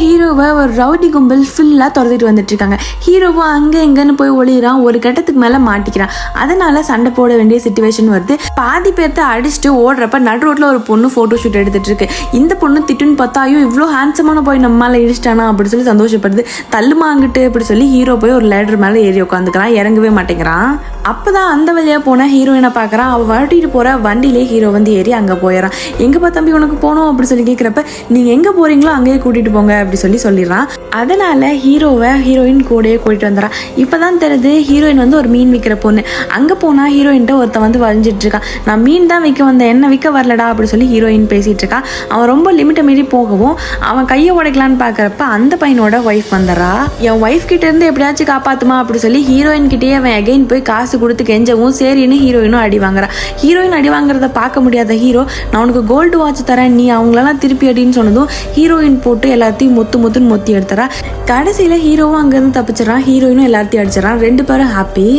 ஹீரோவை ஒரு ரவுடி கும்பல் ஃபுல்லாக துரத்திட்டு வந்துட்டு இருக்காங்க ஹீரோவும் அங்கே எங்கன்னு போய் ஒளிகிறான் ஒரு கட்டத்துக்கு மேலே மாட்டிக்கிறான். அதனால சண்டை போட வேண்டிய சுச்சுவேஷன் வருது. பாதி பேர்த்த அடிச்சுட்டு ஓடுறப்ப நடு ரோட்டில் ஒரு பொண்ணு ஃபோட்டோ ஷூட் எடுத்துட்டு இருக்கு இந்த பொண்ணு திட்டுன்னு பார்த்தா ஐயோ இவ்வளோ ஹேண்ட்ஸமான போய் நம்ம மேலே இடிச்சிட்டானா? அப்படி சொல்லி சந்தோஷப்படுது. தள்ளுமாங்கிட்டு அப்படி சொல்லி ஹீரோ போய் ஒரு லேடர் மேலே ஏறி உட்காந்துக்கிறான். இறங்கவே மாட்டேங்கிறான். அப்பதான் அந்த வழியாக போன ஹீரோயினை பார்க்குறான் அவள் வரட்டிட்டு போகிற வண்டியிலே ஹீரோ வந்து ஏறி அங்கே போயிடறான் எங்கப்பா தம்பி உனக்கு போகணும் அப்படின்னு சொல்லி கேட்குறப்ப நீங்கள் எங்கே போகிறீங்களோ அங்கேயே கூட்டிகிட்டு போங்க அப்படி சொல்லி சொல்லிடுறான் அதனால ஹீரோவை ஹீரோயின் கூடயே கூட்டிட்டு வந்துடுறான் இப்போ தான் தெரியுது ஹீரோயின் வந்து ஒரு மீன் விற்கிற பொண்ணு. அங்கே போனால் ஹீரோயின்ட்ட ஒருத்தன் வந்து வளைஞ்சிட்டு இருக்கான். நான் மீன் தான் விற்க வந்தேன் என்ன விற்க வரலடா அப்படின்னு சொல்லி ஹீரோயின் பேசிகிட்டு இருக்கான் அவன் ரொம்ப லிமிட்டை மீறி போகவும் அவன் கையை உடைக்கலான்னு பார்க்குறப்ப அந்த பையனோட ஒய்ஃப் வந்துடுறா என் ஒய்ஃப் கிட்ட இருந்து எப்படியாச்சும் காப்பாத்துமா அப்படி சொல்லி ஹீரோயின் கிட்டேயே அவன் அகைன் போய் காசு கொடுத்து கெஞ்சவும் சரின்னு ஹீரோயினும் அடி வாங்குறான் ஹீரோயின் அடி வாங்குறத பார்க்க முடியாத ஹீரோ நான் உனக்கு கோல்டு வாட்ச் தரேன் நீ அவங்களெல்லாம் திருப்பி அடின்னு சொன்னதும் ஹீரோயின் போட்டு எல்லாத்தையும் மொத்து மொத்துன்னு மொத்தி எடுத்துறா. கடைசியில் ஹீரோவும் அங்கேருந்து தப்பிச்சிடறான் ஹீரோயினும் எல்லாத்தையும் அடிச்சிடறான். ரெண்டு பேரும் ஹாப்பி